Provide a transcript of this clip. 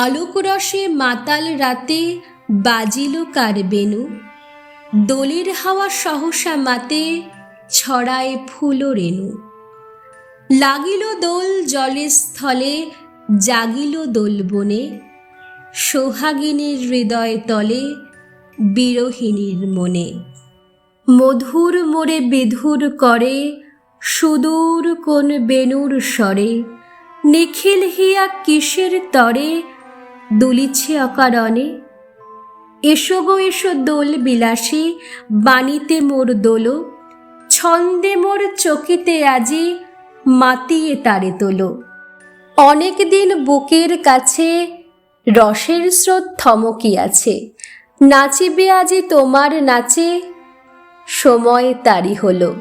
আলোকরসে মাতাল রাতে বাজিল কার বেনু দোলের হাওয়া সহসা মাতে ছড়ায় ফুল রেণু। লাগিল দোল জলের স্থলে, জাগিল দোল বনে। সোহাগিনীর হৃদয় তলে, বিরোহিণীর মনে। মধুর মোরে বিধুর করে, সুদূর কোন বেনুর স্বরে। নিখিল হিয়া কিসের তরে দুলিছে অকারণে। এসো গো, এসো দোল বিলাসী, বাণীতে মোর দোলো। ছন্দে মোর চকিতে আজি মাতিয়ে তারে তোলো। অনেক দিন বুকের কাছে রসের স্রোত থমকি আছে। নাচিবে আজি তোমার নাচে, সময় তারি হলো।